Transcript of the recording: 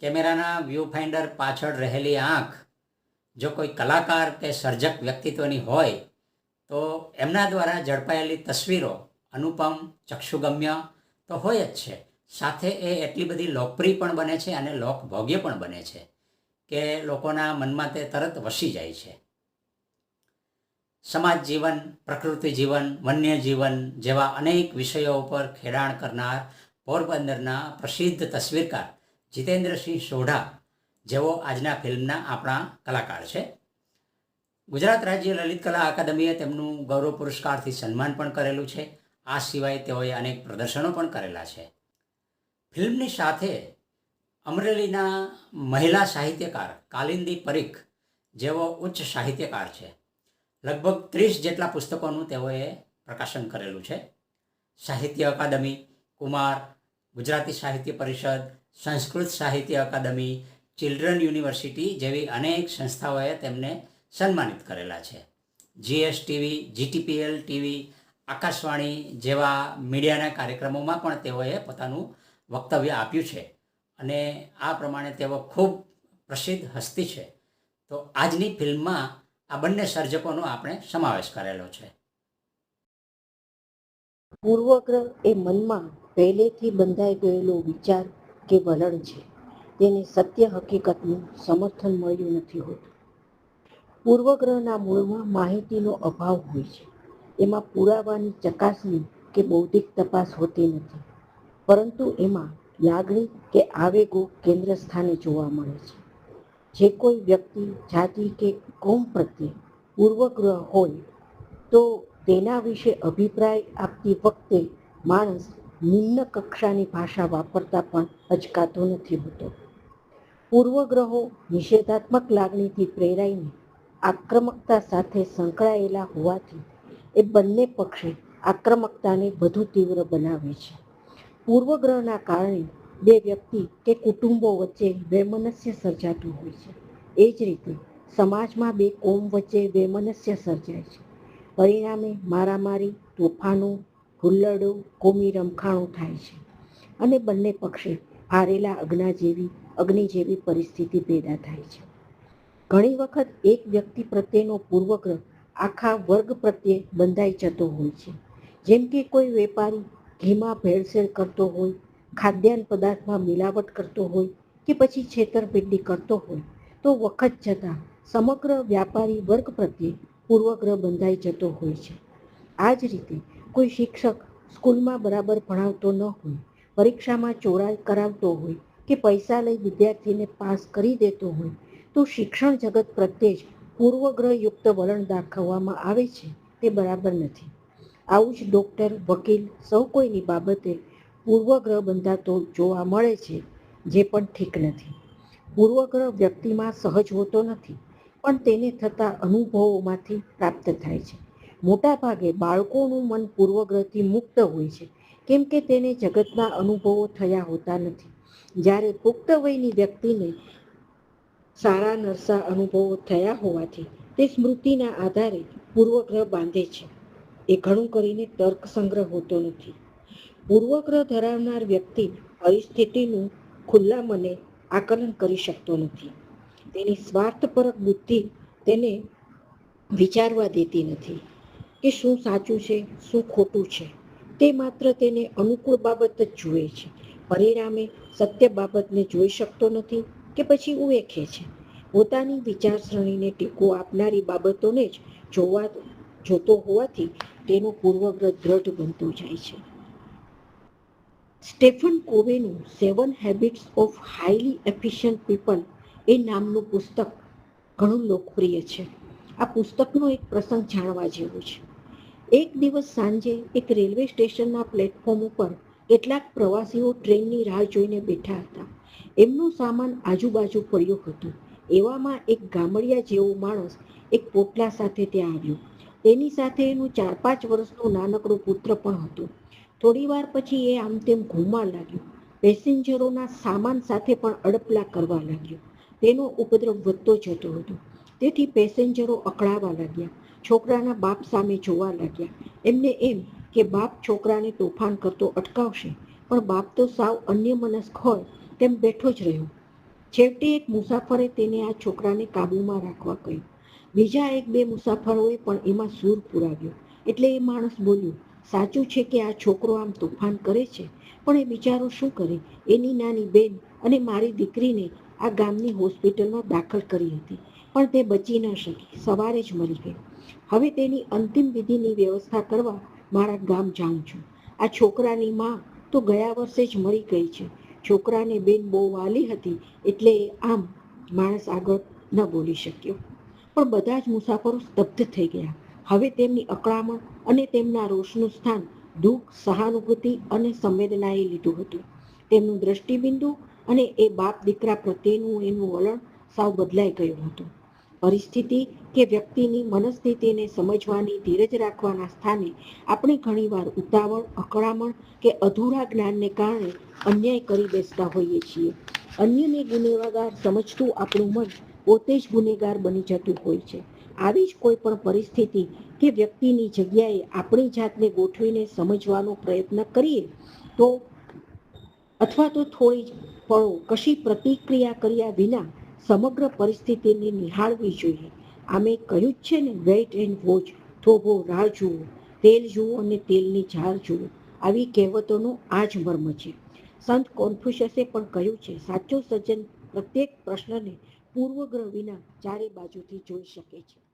કેમેરાના view finder પાછળ રહેલી આંખ જો કોઈ કલાકાર કે સર્જક વ્યક્તિત્વની હોય, તો એમના દ્વારા ઝડપાયેલી તસવીરો અનુપમ, ચક્ષુગમ્ય તો હોય જ છે. સાથે એ એટલી બધી લોકપ્રિય પણ બને છે અને લોકભોગ્ય પણ બને છે કે લોકોના મનમાં તે તરત વસી જાય છે. સમાજ જીવન, પ્રકૃતિ જીવન, વન્ય જીવન જેવા અનેક વિષયો ઉપર ખેડાણ કરનાર પોરબંદરના પ્રસિદ્ધ તસવીરકાર જીતેન્દ્રસિંહ સોઢા જેઓ આજના ફિલ્મના આપણા કલાકાર છે. ગુજરાત રાજ્ય લલિત કલા અકાદમીએ તેમનું ગૌરવ પુરસ્કારથી સન્માન પણ કરેલું છે. આ સિવાય તેઓએ અનેક પ્રદર્શનો પણ કરેલા છે. ફિલ્મની સાથે અમરેલીના મહિલા સાહિત્યકાર કાલિંદી પરીખ જેઓ ઉચ્ચ સાહિત્યકાર છે. લગભગ ત્રીસ જેટલા પુસ્તકોનું તેઓએ પ્રકાશન કરેલું છે. સાહિત્ય અકાદમી, કુમાર, ગુજરાતી સાહિત્ય પરિષદ સંસ્કૃત સાહિત્ય અકાદમી, ચિલ્ડ્રન યુનિવર્સિટી જેવી અનેક સંસ્થાઓએ તેમને સન્માનિત કરેલા છે. GS TV GTPL TV Akashvani જેવા મીડિયાના કાર્યક્રમોમાં પણ તેઓએ પોતાનું વક્તવ્ય આપ્યું છે અને આ પ્રમાણે તેઓ ખૂબ પ્રસિદ્ધ હસ્તી છે. તો આજની ફિલ્મમાં આ બંને સર્જકોનો આપણે સમાવેશ કરેલો છે. પૂર્વગ્રહ એ મનમાં પહેલેથી બંધાઈ ગયેલો વિચાર કે વલણ છે. તેને સત્ય હકીકતનું સમર્થન મળ્યું નથી હોતું. પૂર્વગ્રહના મૂળમાં માહિતીનો અભાવ હોય છે. એમાં પુરાવાની ચકાસણી કે બૌદ્ધિક તપાસ હોતી નથી. પરંતુ એમાં લાગણી કે આવેગો કેન્દ્ર સ્થાને જોવા મળે છે. જે કોઈ વ્યક્તિ, જાતિ કે કોમ પ્રત્યે પૂર્વગ્રહ હોય તો તેના વિશે અભિપ્રાય આપતી વખતે માણસ નિમ્ન કક્ષાની ભાષા વાપરતા પણ અચકાતો નથી હોતો. પૂર્વગ્રહો નિષેધાત્મક લાગણીથી પ્રેરાઈને આક્રમકતા સાથે સંકળાયેલા હોવાથી એ બંને પક્ષે આક્રમકતાને વધુ તીવ્ર બનાવે છે. પૂર્વગ્રહના કારણે બે વ્યક્તિ કે કુટુંબો વચ્ચે વૈમનસ્ય સર્જાતું હોય છે. એ જ રીતે સમાજમાં બે કોમ વચ્ચે વૈમનસ્ય સર્જાય છે. પરિણામે મારામારી, તોફાનો હુલ્લડો કોમી રમખાણો થાય છે. અને બંને પક્ષે હારેલા અગ્ના જેવી, અગ્નિ જેવી પરિસ્થિતિ પેદા થાય છે. ઘણી વખત એક વ્યક્તિ પ્રત્યેનો પૂર્વગ્રહ આખા વર્ગ પ્રત્યે બંધાઈ જતો હોય છે. જેમ કે કોઈ વેપારી ઘીમાં ભેળસેળ કરતો હોય, ખાદ્યાન્ન પદાર્થમાં મિલાવટ કરતો હોય કે પછી છેતરપિંડી કરતો હોય, તો વખત જતાં સમગ્ર વ્યાપારી વર્ગ પ્રત્યે પૂર્વગ્રહ બંધાઈ જતો હોય છે. આ જ રીતે કોઈ શિક્ષક સ્કૂલમાં બરાબર ભણાવતો ન હોય, પરીક્ષામાં ચોરાઈ કરાવતો હોય કે પૈસા લઈ વિદ્યાર્થીને પાસ કરી દેતો હોય, તો શિક્ષણ જગત પ્રત્યે જ પૂર્વગ્રહયુક્ત વલણ દાખવવામાં આવે છે તે બરાબર નથી. આવું જ ડૉક્ટર, વકીલ સૌ કોઈની બાબતે પૂર્વગ્રહ બંધાતો જોવા મળે છે, જે પણ ઠીક નથી. પૂર્વગ્રહ વ્યક્તિમાં સહજ હોતો નથી, પણ તેને થતા અનુભવોમાંથી પ્રાપ્ત થાય છે. મોટા ભાગે બાળકોનું મન પૂર્વગ્રહથી મુક્ત હોય છે, કેમ કે તેને જગતના અનુભવો થયા હોતા નથી. જ્યારે પુખ્ત વયની વ્યક્તિને સારા નરસા અનુભવો થયા હોવાથી તે સ્મૃતિના આધારે પૂર્વગ્રહ બાંધે છે. એ ઘણું કરીને તર્ક સંગ્રહ હોતો નથી. પૂર્વગ્રહ ધરાવનાર વ્યક્તિ પરિસ્થિતિનું ખુલ્લા મને આકલન કરી શકતો નથી. તેની સ્વાર્થપરક બુદ્ધિ તેને વિચારવા દેતી નથી. કે શું સાચું છે, શું ખોટું છે? તે માત્ર તેને અનુકૂળ બાબત જ જુએ છે. પરિણામે સત્ય બાબતને જોઈ શકતો નથી કે પછી ઉવેખે છે. પોતાની વિચારસરણીને ટેકો આપનારી બાબતોને જ જોવા, જોતો હોવાથી તેનું પૂર્વગ્રહ દ્રઢ બનતું જાય છે. Stephen કોવેનું seven habits of highly efficient people એ નામનું પુસ્તક ઘણું લોકપ્રિય છે. આ પુસ્તકનો એક પ્રસંગ જાણવા જેવો છે. એક દિવસ સાંજે એક રેલવે સ્ટેશનના પ્લેટફોર્મ ઉપર કેટલાક પ્રવાસીઓ ટ્રેનની રાહ જોઈને બેઠા હતા. એમનો સામાન આજુબાજુ પડ્યો હતો. એવામાં એક ગામડિયા જેવો માણસ એક પોટલા સાથે ત્યાં આવ્યો. તેની સાથે એનું ચાર પાંચ વર્ષનું નાનકડો પુત્ર પણ હતો. થોડીવાર પછી એ આમ તેમ ઘૂમવા લાગ્યો. પેસેન્જરોના સામાન સાથે પણ અડપલા કરવા લાગ્યો. તેનો ઉપદ્રવ વધતો જતો હતો. તેથી પેસેન્જરો અકળાવા લાગ્યા. છોકરાના બાપ સામે જોવા લાગ્યા. એમને એમ કે બાપ છોકરાને તોફાન કરતો અટકાવશે, પણ બાપ તો સાવ અન્યમનસ્ક હોય તેમ બેઠો જ રહ્યો. છેવટે એક મુસાફરે તેને આ છોકરાને કાબૂમાં રાખવા કહ્યું. બીજા એક બે મુસાફરોએ પણ એમાં સૂર પુરાવ્યો. એટલે એ માણસ બોલ્યો, સાચું છે કે આ છોકરો આમ તોફાન કરે છે, પણ એ બિચારો શું કરે? એની નાની બેન અને મારી દીકરીને આ ગામની હોસ્પિટલમાં દાખલ કરી હતી, પણ તે બચી ન શકી, સવારે જ મરી ગઈ. હવે તેની અંતિમ વિધિની વ્યવસ્થા કરવા મારા ગામ જાઉં છું. આ છોકરાની માં તો ગયા વર્ષે જ મરી ગઈ છે. છોકરાને બેન બહુ વાલી હતી એટલે આમ માણસ આગળ ન બોલી શક્યો. પણ બધા જ મુસાફરો સ્તબ્ધ થઈ ગયા. હવે તેમની અકળામણ અને તેમના રોષનું સ્થાન દુઃખ, સહાનુભૂતિ અને સંવેદનાએ લીધું હતું. તેમનું દ્રષ્ટિબિંદુ અને એ બાપ દીકરા પ્રત્યેનું એનું વલણ સાવ બદલાઈ ગયું હતું. પરિસ્થિતિ કે વ્યક્તિની મનસ્થિતિને સમજવાની ધીરજ રાખવાના સ્થાને આપણે ઘણીવાર ઉતાવળ, અકળામણ કે અધૂરા જ્ઞાનને કારણે અન્યાય કરી બેસતા હોઈએ છીએ. અન્યને ગુનેગાર સમજતું આપણું મન પોતે જ ગુનેગાર બની જતું હોય છે. આવી જ કોઈ પણ પરિસ્થિતિ કે વ્યક્તિની જગ્યાએ આપણી જાતને ગોઠવીને સમજવાનો પ્રયત્ન કરીએ તો અથવા તો થોડી પળો કશી પ્રતિક્રિયા કર્યા વિના સમગ્ર પરિસ્થિતિને નિહાળવી જોઈએ. આમે કહ્યું જ છે ને વેઇટ એન્ડ વોચ થોભો રાહ જુઓ. તેલ જુઓ અને તેલની ઝાર જુઓ. આવી કહેવતોનો આ જ મર્મ છે. સંત કોન્ફ્યુશિયસે પણ કહ્યું છે, સાચો સજ્જન પ્રત્યેક પ્રશ્નને પૂર્વગ્રહ વિના ચારે બાજુથી જોઈ શકે છે.